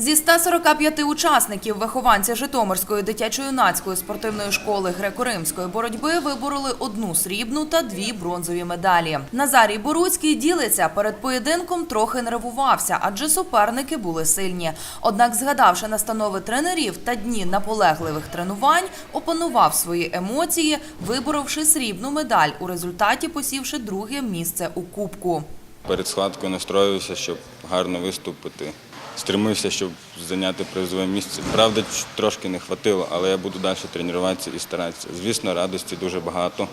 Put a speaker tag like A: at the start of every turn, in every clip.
A: Зі 145 учасників вихованці Житомирської дитячо-юнацької спортивної школи греко-римської боротьби вибороли одну срібну та дві бронзові медалі. Назарій Боруцький ділиться перед поєдинком трохи нервувався, адже суперники були сильні. Однак, згадавши настанови тренерів та дні наполегливих тренувань, опанував свої емоції, виборовши срібну медаль у результаті посівши друге місце у кубку.
B: Перед схваткою настроювався, щоб гарно виступити. Стремився, щоб зайняти призове місце. Правда, трошки не хватило, але я буду далі тренуватися і старатися. Звісно, радості дуже багато.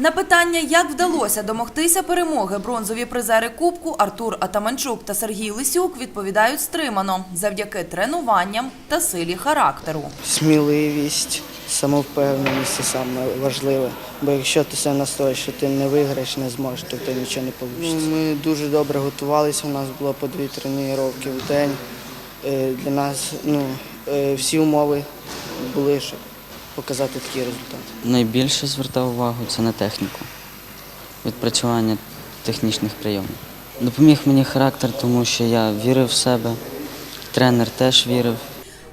A: На питання, як вдалося домогтися перемоги бронзові призери Кубку Артур Атаманчук та Сергій Лисюк відповідають стримано завдяки тренуванням та силі характеру.
C: Сміливість, самовпевненість це саме важливе. Бо якщо ти себе настроїш, що ти не виграєш, не зможеш, то тебе нічого не вийде. Ми дуже добре готувалися. У нас було по дві тренування в день. Е, Для нас ну, е, всі умови були, щоб показати такий результат.
D: Найбільше звертав увагу це на техніку, відпрацювання технічних прийомів. Допоміг мені характер, тому що я вірив в себе, тренер теж вірив.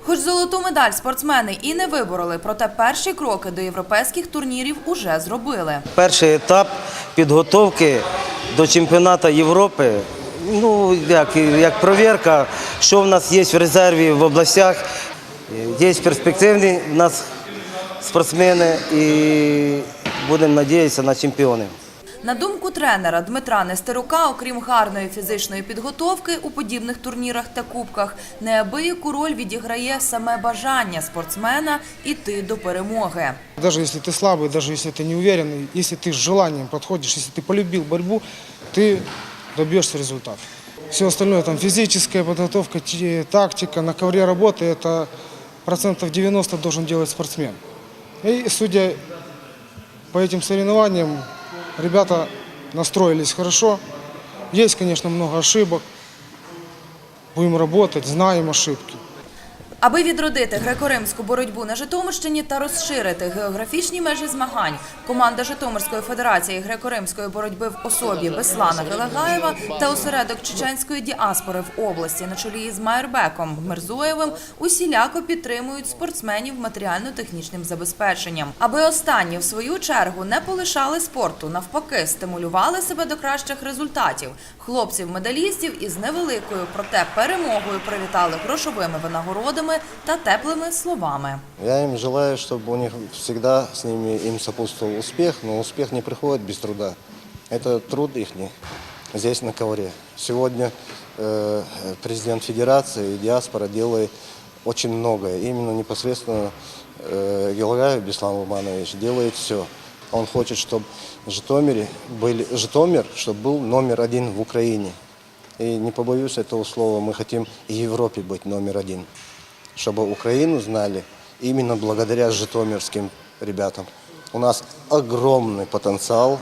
A: Хоч золоту медаль спортсмени і не вибороли, проте перші кроки до європейських турнірів уже зробили.
E: Перший етап підготовки до чемпіонату Європи. Ну, як, як провірка, що в нас є в резерві в областях. Є перспективні в нас спортсмени і будемо надіятися на чемпіонів.
A: На думку тренера Дмитра Нестерука, окрім гарної фізичної підготовки у подібних турнірах та кубках, неабияку роль відіграє саме бажання спортсмена іти до перемоги.
F: Даже если ты слабый, даже если ты не уверенный, если ты с желанием подходишь, если ты полюбил борьбу, ты добьешься результата. Все остальное, там физическая подготовка, те- тактика, на ковре работы, это процентов 90 должен делать спортсмен. И судя по этим соревнованиям, ребята настроились хорошо. Есть, конечно, много ошибок. Будем работать, знаем ошибки.
A: Аби відродити греко-римську боротьбу на Житомирщині та розширити географічні межі змагань, команда Житомирської федерації греко-римської боротьби в особі Беслана Гелагаєва та осередок чеченської діаспори в області на чолі із Майербеком Мирзоєвим усіляко підтримують спортсменів матеріально-технічним забезпеченням, аби останні в свою чергу не полишали спорту, навпаки, стимулювали себе до кращих результатів. Хлопців-медалістів із невеликою, проте перемогою привітали грошовими винагородами та теплими словами.
G: Я им желаю, чтобы у них всегда с ними им сопутствовал успех, но успех не приходит без труда. Это труд их здесь на ковре. Сегодня э, президент Федерации и диаспора делает очень многое. Именно непосредственно э, Гелагаев Беслан Луманович делает все. Он хочет, чтобы Житомире были, Житомир, чтобы был номер один в Украине. И не побоюсь этого слова, мы хотим и в Европе быть номер один чтобы Украину знали именно благодаря житомирским ребятам. У нас огромный потенциал